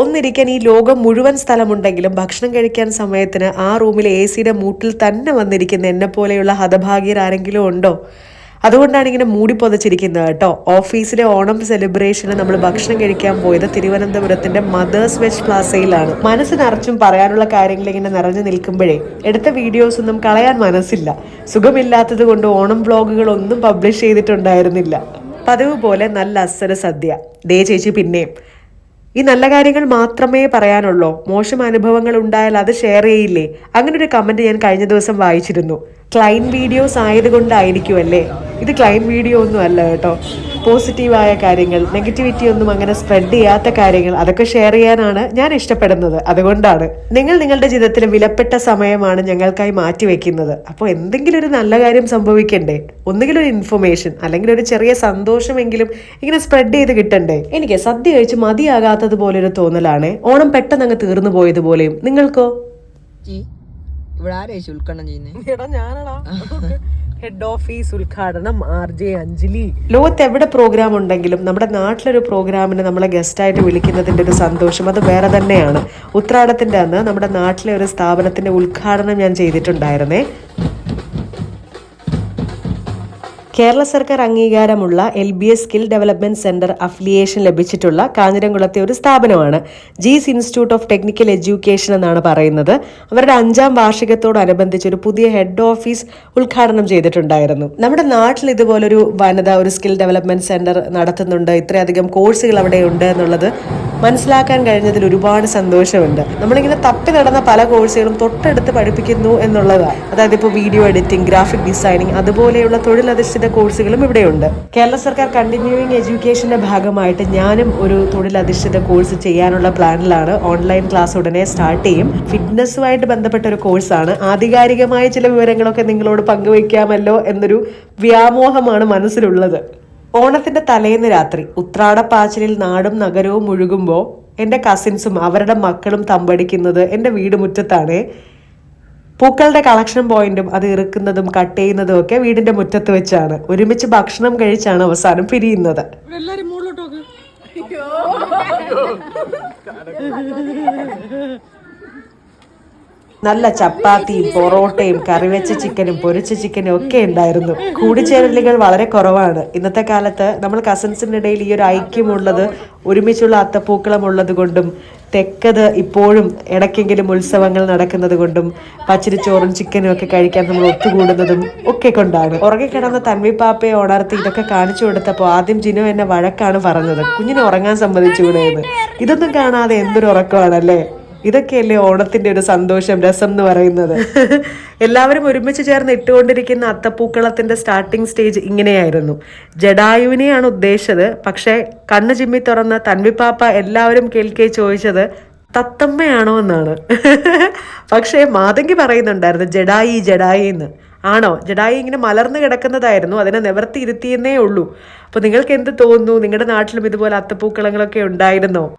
ഒന്നിരിക്കാൻ ഈ ലോകം മുഴുവൻ സ്ഥലമുണ്ടെങ്കിലും ഭക്ഷണം കഴിക്കാൻ സമയത്തിന് ആ റൂമിലെ എ സിയുടെ മൂട്ടിൽ തന്നെ വന്നിരിക്കുന്ന എന്നെ പോലെയുള്ള ഹതഭാഗ്യർ ആരെങ്കിലും ഉണ്ടോ? അതുകൊണ്ടാണ് ഇങ്ങനെ മൂടി പൊതച്ചിരിക്കുന്നത് കേട്ടോ. ഓഫീസിലെ ഓണം സെലിബ്രേഷന് നമ്മൾ ഭക്ഷണം കഴിക്കാൻ പോയത് തിരുവനന്തപുരത്തിന്റെ മദേഴ്സ് വെജ് പ്ലാസയിലാണ് മനസ്സ് നിറച്ചും പറയാനുള്ള കാര്യങ്ങൾ ഇങ്ങനെ നിറഞ്ഞു നിൽക്കുമ്പോഴേ എടുത്ത വീഡിയോസ് ഒന്നും കളയാൻ മനസ്സില്ല. സുഖമില്ലാത്തത് കൊണ്ട് ഓണം വ്ളോഗുകൾ ഒന്നും പബ്ലിഷ് ചെയ്തിട്ടുണ്ടായിരുന്നില്ല. പതിവ് പോലെ നല്ല അസ്സര സദ്യ. ദേ ചേച്ചി പിന്നെയും. ഈ നല്ല കാര്യങ്ങൾ മാത്രമേ പറയാനുള്ളൂ. മോശം അനുഭവങ്ങൾ ഉണ്ടായാൽ അത് ഷെയർ ചെയ്യില്ലേ? ഒരു കമന്റ് ഞാൻ കഴിഞ്ഞ ദിവസം വായിച്ചിരുന്നു. ക്ലൈൻ വീഡിയോസ് ആയതുകൊണ്ടായിരിക്കും അല്ലേ ഇത് ക്ലൈൻ വീഡിയോ ഒന്നും അല്ല കേട്ടോ. പോസിറ്റീവായ കാര്യങ്ങൾ നെഗറ്റിവിറ്റി ഒന്നും അങ്ങനെ സ്പ്രെഡ് ചെയ്യാത്ത കാര്യങ്ങൾ അതൊക്കെ ഷെയർ ചെയ്യാനാണ് ഞാൻ ഇഷ്ടപ്പെടുന്നത്. അതുകൊണ്ടാണ് നിങ്ങൾ നിങ്ങളുടെ ജീവിതത്തിൽ വിലപ്പെട്ട സമയമാണ് ഞങ്ങൾക്കായി മാറ്റിവെക്കുന്നത്. അപ്പോൾ എന്തെങ്കിലും ഒരു നല്ല കാര്യം സംഭവിക്കണ്ടേ? ഒന്നുകിൽ ഒരു ഇൻഫർമേഷൻ അല്ലെങ്കിൽ ഒരു ചെറിയ സന്തോഷമെങ്കിലും ഇങ്ങനെ സ്പ്രെഡ് ചെയ്ത് കിട്ടണ്ടേ? എനിക്ക് സദ്യ കഴിച്ച് മതിയാകാത്തത് പോലെ ഒരു തോന്നലാണ്. ഓണം പെട്ടെന്ന് അങ്ങ് തീർന്നു പോയതുപോലെയും. നിങ്ങൾക്കോ? ഇവിടെ ആരാ ചേച്ചി ഉദ്ഘാടനം ചെയ്യുന്നത് എടാ ഞാനടാ. ഹെഡ് ഓഫീസ് ഉദ്ഘാടനം ആർ ജെ അഞ്ജലി. ലോകത്ത് എവിടെ പ്രോഗ്രാം ഉണ്ടെങ്കിലും നമ്മുടെ നാട്ടിലൊരു പ്രോഗ്രാമിന് നമ്മളെ ഗസ്റ്റായിട്ട് വിളിക്കുന്നതിന്റെ ഒരു സന്തോഷം അത് വേറെ തന്നെയാണ്. ഉത്രാടത്തിന്റെ അന്ന് നമ്മുടെ നാട്ടിലെ ഒരു സ്ഥാപനത്തിന്റെ ഉദ്ഘാടനം ഞാൻ ചെയ്തിട്ടുണ്ടായിരുന്നേ. കേരള സർക്കാർ അംഗീകാരമുള്ള L B S skill development centre affiliation ലഭിച്ചിട്ടുള്ള കാഞ്ഞിരംകുളത്തെ ഒരു സ്ഥാപനമാണ് Jees institute of technical education എന്നാണ് പറയുന്നത്. അവരുടെ അഞ്ചാം വാർഷികത്തോടനുബന്ധിച്ച് ഒരു പുതിയ ഹെഡ് ഓഫീസ് ഉദ്ഘാടനം ചെയ്തിട്ടുണ്ടായിരുന്നു. നമ്മുടെ നാട്ടിൽ ഇതുപോലൊരു വനിത ഒരു സ്കിൽ ഡെവലപ്മെന്റ് സെന്റർ നടത്തുന്നുണ്ട്. ഇത്രയധികം കോഴ്സുകൾ അവിടെ ഉണ്ട് എന്നുള്ളത് മനസ്സിലാക്കാൻ കഴിഞ്ഞതിൽ ഒരുപാട് സന്തോഷമുണ്ട്. നമ്മളിങ്ങനെ തപ്പി നടന്ന പല കോഴ്സുകളും തൊട്ടടുത്ത് പഠിപ്പിക്കുന്നു എന്നുള്ളതാണ് അതായത് ഇപ്പോൾ വീഡിയോ എഡിറ്റിംഗ് ഗ്രാഫിക് ഡിസൈനിങ് അതുപോലെയുള്ള തൊഴിലധിഷ്ഠിത കോഴ്സുകളും ഇവിടെയുണ്ട്. കേരള സർക്കാർ കണ്ടിന്യൂയിങ് എഡ്യൂക്കേഷന്റെ ഭാഗമായിട്ട് ഞാനും ഒരു തൊഴിലധിഷ്ഠിത കോഴ്സ് ചെയ്യാനുള്ള പ്ലാനിലാണ്. ഓൺലൈൻ ക്ലാസ് ഉടനെ സ്റ്റാർട്ട് ചെയ്യും. ഫിറ്റ്നസ്സുമായിട്ട് ബന്ധപ്പെട്ട ഒരു കോഴ്സാണ്. ആധികാരികമായ ചില വിവരങ്ങളൊക്കെ നിങ്ങളോട് പങ്കുവയ്ക്കാമല്ലോ എന്നൊരു വ്യാമോഹമാണ് മനസ്സിലുള്ളത്. ഓണത്തിന്റെ തലേന്ന് രാത്രി ഉത്രാടപ്പാച്ചിലിൽ നാടും നഗരവും മുഴുകുമ്പോൾ എന്റെ കസിൻസും അവരുടെ മക്കളും തമ്പടിക്കുന്നത് എന്റെ വീട് മുറ്റത്താണ്. പൂക്കളുടെ കളക്ഷൻ പോയിന്റും അത് ഇറുക്കുന്നതും കട്ട് ചെയ്യുന്നതും ഒക്കെ വീടിന്റെ മുറ്റത്ത് വെച്ചാണ്. ഒരുമിച്ച് ഭക്ഷണം കഴിച്ചാണ് അവസാനം പിരിയുന്നത്. നല്ല ചപ്പാത്തിയും പൊറോട്ടയും കറിവെച്ച ചിക്കനും പൊരിച്ച ചിക്കനും ഒക്കെ ഉണ്ടായിരുന്നു. കൂടിച്ചേരലുകൾ വളരെ കുറവാണ്. ഇന്നത്തെ കാലത്ത് നമ്മൾ കസിൻസിന്റെ ഇടയിൽ ഈ ഒരു ഐക്യമുള്ളത് ഒരുമിച്ചുള്ള അത്തപ്പൂക്കളം ഉള്ളത് കൊണ്ടും തെക്കത് ഇപ്പോഴും ഇടയ്ക്കെങ്കിലും ഉത്സവങ്ങൾ നടക്കുന്നത് കൊണ്ടും പച്ചരിച്ചോറും ചിക്കനും ഒക്കെ കഴിക്കാൻ നമ്മൾ ഒത്തുകൂടുന്നതും ഒക്കെ കൊണ്ടാണ്. ഉറങ്ങി കിടന്ന തൻവി പാപ്പയെ ഉണർത്തി ഇതൊക്കെ കാണിച്ചു കൊടുത്തപ്പോൾ ആദ്യം ജിനു എന്നെ വഴക്കാണ് പറഞ്ഞത്. കുഞ്ഞിനെ ഉറങ്ങാൻ സമ്മതിച്ചുകൂടെ എന്ന്. ഇതൊന്നും കാണാതെ എന്തൊരു ഉറക്കമാണല്ലേ? ഇതൊക്കെയല്ലേ ഓണത്തിന്റെ ഒരു സന്തോഷം രസം എന്ന് പറയുന്നത്? എല്ലാവരും ഒരുമിച്ച് ചേർന്ന് ഇട്ടുകൊണ്ടിരിക്കുന്ന അത്തപ്പൂക്കളത്തിന്റെ സ്റ്റാർട്ടിംഗ് സ്റ്റേജ് ഇങ്ങനെയായിരുന്നു. ജഡായുവിനെയാണ് ഉദ്ദേശിച്ചത് പക്ഷേ കണ്ണ് ചിമ്മി തുറന്ന തൻവിപ്പാപ്പ എല്ലാവരും കേൾക്കെ ചോദിച്ചത് തത്തമ്മയാണോ എന്നാണ്? പക്ഷേ മാതങ്കി പറയുന്നുണ്ടായിരുന്നു ജഡായി ജഡായി എന്ന്. ആണോ? ജഡായി ഇങ്ങനെ മലർന്നു കിടക്കുന്നതായിരുന്നു അതിനെ നിവർത്തി ഇരുത്തിയെന്നേ ഉള്ളൂ. അപ്പോൾ നിങ്ങൾക്ക് എന്ത് തോന്നുന്നു? നിങ്ങളുടെ നാട്ടിലും ഇതുപോലെ അത്തപ്പൂക്കളങ്ങളൊക്കെ ഉണ്ടായിരുന്നോ?